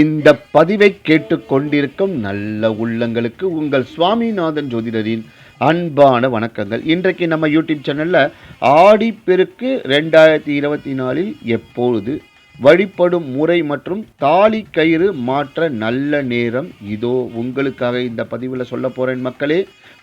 இந்த பதிவை கேட்டுக்கொண்டிருக்கும் நல்ல உள்ளங்களுக்கு உங்கள் சுவாமிநாதன் ஜோதிடரின் அன்பான வணக்கங்கள். இன்றைக்கு நம்ம யூடியூப் சேனலில் ஆடிப்பெருக்கு ரெண்டாயிரத்தி இருபத்தி நாலில் எப்பொழுது வழிபடும் முறை மற்றும் தாலி கயிறு மாற்ற நல்ல நேரம்? இதோ உங்களுக்காக இந்த பதிவில் சொல்ல போகிறேன் மக்களே.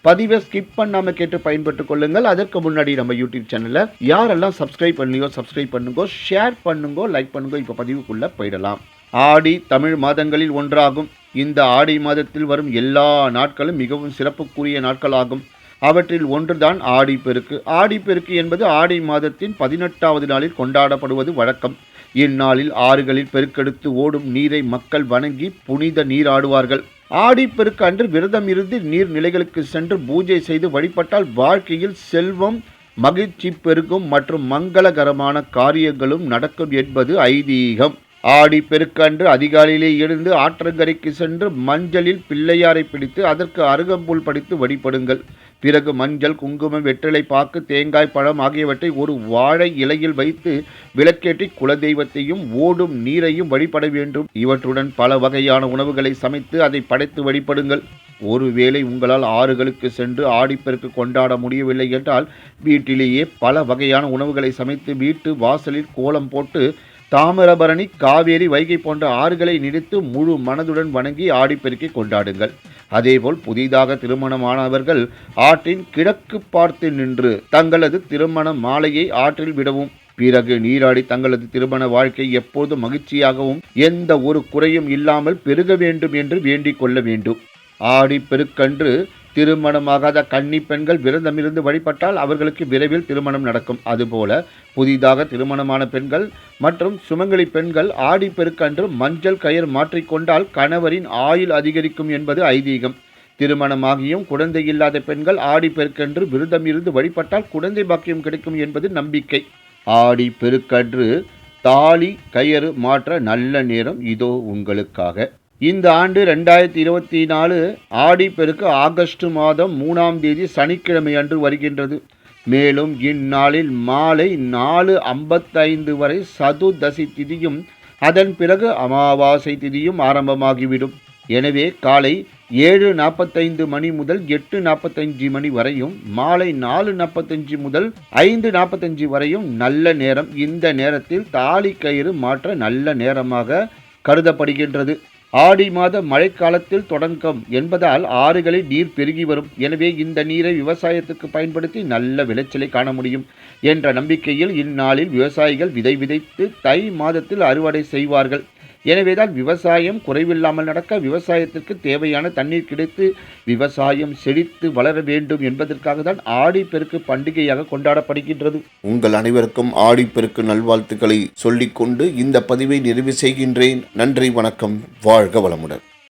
பதிவை ஸ்கிப் பண்ணாமல் கேட்டு பயன்பட்டு கொள்ளுங்கள். அதற்கு முன்னாடி நம்ம யூடியூப் சேனலில் யாரெல்லாம் சப்ஸ்கிரைப் பண்ணலையோ சப்ஸ்கிரைப் பண்ணுங்கோ ஷேர் பண்ணுங்கோ லைக் பண்ணுங்கோ இப்போ பதிவுக்குள்ளே போயிடலாம். ஆடி தமிழ் மாதங்களில் ஒன்றாகும். இந்த ஆடி மாதத்தில் வரும் எல்லா நாட்களும் மிகவும் சிறப்புக்குரிய நாட்களாகும். அவற்றில் ஒன்றுதான் ஆடிப்பெருக்கு ஆடிப்பெருக்கு என்பது ஆடி மாதத்தின் பதினெட்டாவது நாளில் கொண்டாடப்படுவது வழக்கம். இந்நாளில் ஆறுகளில் பெருக்கெடுத்து ஓடும் நீரை மக்கள் வணங்கி புனித நீராடுவார்கள் ஆடிப்பெருக்கு அன்று விரதம் இருந்து நீர்நிலைகளுக்கு சென்று பூஜை செய்து வழிபட்டால் வாழ்க்கையில் செல்வம் மகிழ்ச்சி பெருகும் மற்றும் மங்களகரமான காரியங்களும் நடக்கும் என்பது ஐதீகம். ஆடி பெருக்கன்று அதிகாலையிலே எழுந்து ஆற்றங்கரைக்கு சென்று மஞ்சளில் பிள்ளையாரை பிடித்து அதற்கு அருகம்புல் படித்து வழிபடுங்கள். பிறகு மஞ்சள் குங்குமம் வெற்றிலை பாக்கு தேங்காய் பழம் ஆகியவற்றை ஒரு வாழை இலையில் வைத்து விளக்கேற்றி குலதெய்வத்தையும் ஓடும் நீரையும் வழிபட வேண்டும். இவற்றுடன் பல வகையான உணவுகளை சமைத்து அதை படைத்து வழிபடுங்கள். ஒருவேளை உங்களால் ஆறுகளுக்கு சென்று ஆடிப்பெருக்கு கொண்டாட முடியவில்லை என்றால் வீட்டிலேயே பல வகையான உணவுகளை சமைத்து வீட்டு வாசலில் கோலம் போட்டு தாமிரபரணி காவேரி வைகை போன்ற ஆறுகளை நிறுத்து முழு மனதுடன் வணங்கி ஆடிப்பெருக்கி கொண்டாடுங்கள். அதேபோல் புதிதாக திருமணமானவர்கள் ஆற்றின் கிழக்கு பார்த்து நின்று தங்களது திருமண மாலையை ஆற்றில் விடவும். பிறகு நீராடி தங்களது திருமண வாழ்க்கை எப்போதும் மகிழ்ச்சியாகவும் எந்த ஒரு குறையும் இல்லாமல் பெருக வேண்டும் என்று வேண்டிக் கொள்ள வேண்டும். ஆடி பெருக்கன்று திருமணமாகாத கன்னி பெண்கள் விரதமிருந்து வழிபட்டால் அவர்களுக்கு விரைவில் திருமணம் நடக்கும். அதுபோல புதிதாக திருமணமான பெண்கள் மற்றும் சுமங்கலி பெண்கள் ஆடி பெருக்கன்று மஞ்சள் கயிறு மாற்றிக்கொண்டால் கணவரின் ஆயுள் அதிகரிக்கும் என்பது ஐதீகம். திருமணமாகியும் குழந்தை இல்லாத பெண்கள் ஆடி பெருக்கன்று வழிபட்டால் குழந்தை பாக்கியம் கிடைக்கும் என்பது நம்பிக்கை. ஆடி பெருக்கன்று தாலி கயிறு மாற்ற நல்ல நேரம் இதோ உங்களுக்காக. இந்த ஆண்டு ரெண்டாயிரத்தி இருபத்தி நாலு ஆடி பெருக்கு ஆகஸ்ட் மாதம் மூணாம் தேதி சனிக்கிழமை அன்று வருகின்றது. மேலும் இந்நாளில் மாலை நாலு ஐம்பத்தைந்து வரை சதுர்தசி திதியும் அதன் பிறகு அமாவாசை திதியும் ஆரம்பமாகிவிடும். எனவே காலை ஏழு நாற்பத்தைந்து மணி முதல் எட்டு நாற்பத்தஞ்சு மணி வரையும் மாலை நாலு நாற்பத்தஞ்சு முதல் ஐந்து நாற்பத்தஞ்சு வரையும் நல்ல நேரம். இந்த நேரத்தில் தாலி கயிறு மாற்ற நல்ல நேரமாக கருதப்படுகின்றது. ஆடி மாத மழைக்காலத்தில் தொடங்கும் என்பதால் ஆறுகளில் நீர் பெருகி வரும். எனவே இந்த நீரை விவசாயத்துக்கு பயன்படுத்தி நல்ல விளைச்சலை காண முடியும் என்ற நம்பிக்கையில் இந்நாளில் விவசாயிகள் விதை விதைத்து தை மாதத்தில் அறுவடை செய்வார்கள். எனவேதான் விவசாயம் குறைவில்லாமல் நடக்க விவசாயத்திற்கு தேவையான தண்ணீர் கிடைத்து விவசாயம் செழித்து வளர வேண்டும் என்பதற்காக தான் ஆடிப்பெருக்கு பண்டிகையாக கொண்டாடப்படுகின்றது. உங்கள் அனைவருக்கும் ஆடிப்பெருக்கு நல்வாழ்த்துக்களை சொல்லிக்கொண்டு இந்த பதிவை நிறைவு செய்கின்றேன். நன்றி வணக்கம் வாழ்க வளமுடன்.